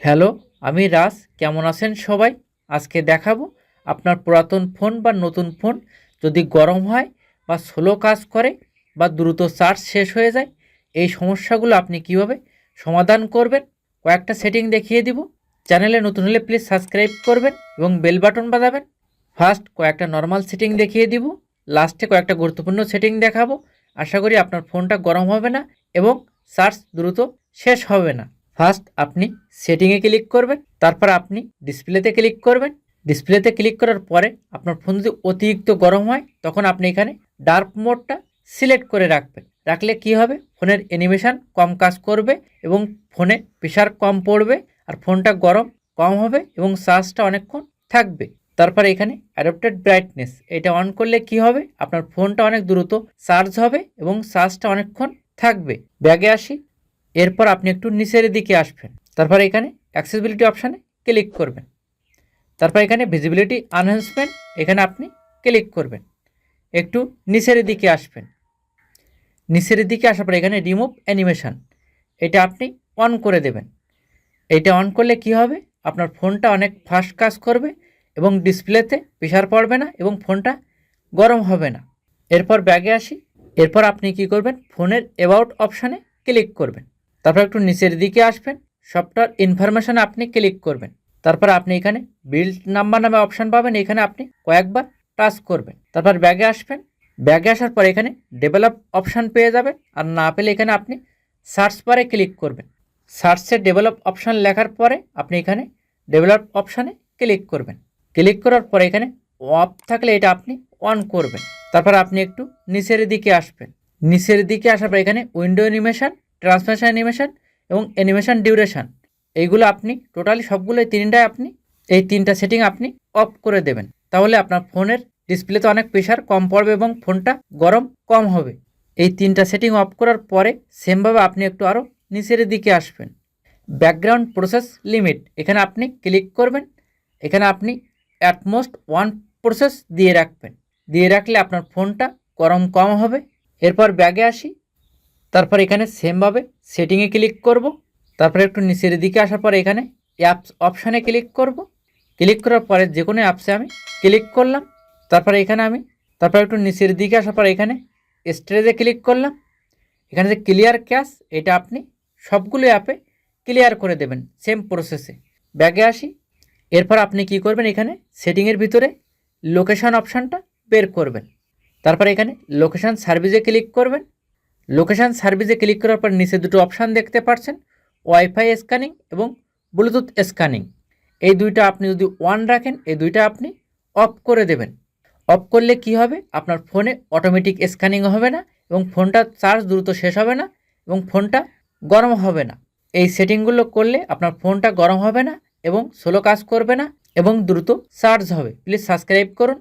Hello, আমি রাজ। কেমন আছেন সবাই? আজকে দেখাবো আপনার পুরাতন ফোন বা নতুন ফোন। যদি গরম হয় বা স্লো কাজ করে বা দ্রুত চার্জ শেষ হয়ে যায়, এই সমস্যাগুলো আপনি কীভাবে সমাধান করবেন? কয়েকটা সেটিং দেখিয়ে দিব। চ্যানেলে নতুন হলে প্লিজ সাবস্ক্রাইব করবেন এবং বেল বাটন বাজাবেন। ফার্স্ট, কয়েকটা নর্মাল সেটিং দেখিয়ে দিব। লাস্টে কয়েকটা গুরুত্বপূর্ণ সেটিং দেখাবো। আশা করি আপনার ফোনটা গরম হবে না এবং চার্জ দ্রুত শেষ হবে না। ফার্স্ট আপনি সেটিংয়ে ক্লিক করবেন, তারপর আপনি ডিসপ্লেতে ক্লিক করবেন। ডিসপ্লেতে ক্লিক করার পরে আপনার ফোন যদি অতিরিক্ত গরম হয়, তখন আপনি এখানে ডার্ক মোডটা সিলেক্ট করে রাখবেন। রাখলে কি হবে? ফোনের অ্যানিমেশন কম কাজ করবে এবং ফোনে প্রেশার কম পড়বে আর ফোনটা গরম কম হবে এবং চার্জটা অনেকক্ষণ থাকবে। তারপর এখানে অ্যাডাপ্টেড ব্রাইটনেস এটা অন করলে কি হবে? আপনার ফোনটা অনেক দ্রুত চার্জ হবে এবং চার্জটা অনেকক্ষণ থাকবে। ব্যাগে আসি এরপর আপনি একটু নিচের দিকে আসবেন। তারপর এখানে অ্যাক্সেসিবিলিটি অপশানে ক্লিক করবেন। তারপর এখানে ভিজিবিলিটি আনহেন্সমেন্ট এখানে আপনি ক্লিক করবেন। একটু নিচের দিকে আসবেন। নিচের দিকে আসার পর এখানে রিমুভ অ্যানিমেশন এটা আপনি অন করে দেবেন। এটা অন করলে কি হবে? আপনার ফোনটা অনেক ফাস্ট কাজ করবে এবং ডিসপ্লেতে প্রেশার পড়বে না এবং ফোনটা গরম হবে না। এরপর ব্যাগে আসি। এরপর আপনি কি করবেন? ফোনের অ্যাবাউট অপশানে ক্লিক করবেন। তারপর একটু নিচের দিকে আসবেন। সফটওয়্যার ইনফরমেশনে আপনি ক্লিক করবেন। তারপর আপনি এখানে বিল্ড নাম্বার নামে অপশান পাবেন। এখানে আপনি কয়েকবার টাচ করবেন। তারপর ব্যাগে আসবেন। ব্যাগে আসার পর এখানে ডেভেলপ অপশান পেয়ে যাবেন। আর না পেলে এখানে আপনি সার্চ বারে ক্লিক করবেন। সার্চে ডেভেলপ অপশান লেখার পরে আপনি এখানে ডেভেলপ অপশানে ক্লিক করবেন। ক্লিক করার পরে এখানে অফ থাকলে এটা আপনি অন করবেন। তারপর আপনি একটু নিচের দিকে আসবেন। নিচের দিকে আসার পর এখানে উইন্ডো অ্যানিমেশন ট্রান্সমিশন অ্যানিমেশন এবং অ্যানিমেশন ডিউরেশান এইগুলো আপনি টোটালি সবগুলো তিনটায় আপনি, এই তিনটা সেটিং আপনি অফ করে দেবেন। তাহলে আপনার ফোনের ডিসপ্লেতে অনেক প্রেশার কম পড়বে এবং ফোনটা গরম কম হবে। এই তিনটা সেটিং অফ করার পরে সেমভাবে আপনি একটু আরও নিচের দিকে আসবেন। ব্যাকগ্রাউন্ড প্রসেস লিমিট এখানে আপনি ক্লিক করবেন। এখানে আপনি অ্যাটমোস্ট ওয়ান প্রসেস দিয়ে রাখবেন। দিয়ে রাখলে আপনার ফোনটা গরম কম হবে। এরপর ব্যাগে আসি। তারপর এখানে সেমভাবে সেটিংয়ে ক্লিক করব। তারপরে একটু নিচের দিকে আসার পর এখানে অ্যাপস অপশানে ক্লিক করব। ক্লিক করার পরে যে কোনো অ্যাপসে আমি ক্লিক করলাম। তারপরে এখানে আমি, তারপর একটু নিচের দিকে আসার পর এখানে স্টোরেজে ক্লিক করলাম। এখানে যে ক্লিয়ার ক্যাশ এটা আপনি সবগুলো অ্যাপে ক্লিয়ার করে দেবেন সেম প্রসেসে ব্যাগে আসি, এরপর আপনি কি করবেন, এখানে সেটিংয়ের ভিতরে লোকেশান অপশানটা বের করবেন। তারপর এখানে লোকেশান সার্ভিসে ক্লিক করবেন। লোকেশন সার্ভিসে ক্লিক করার পর নিচে দুটো অপশান দেখতে পাচ্ছেন ওয়াইফাই স্ক্যানিং এবং ব্লুটুথ স্ক্যানিং। এই দুইটা আপনি যদি ওয়ান রাখেন, এই দুইটা আপনি অফ করে দেবেন। অফ করলে কি হবে? আপনার ফোনে অটোমেটিক স্ক্যানিং হবে না এবং ফোনটা চার্জ দ্রুত শেষ হবে না এবং ফোনটা গরম হবে না। এই সেটিংগুলো করলে আপনার ফোনটা গরম হবে না এবং স্লো কাজ করবে না এবং দ্রুত চার্জ হবে। প্লিজ সাবস্ক্রাইব করুন।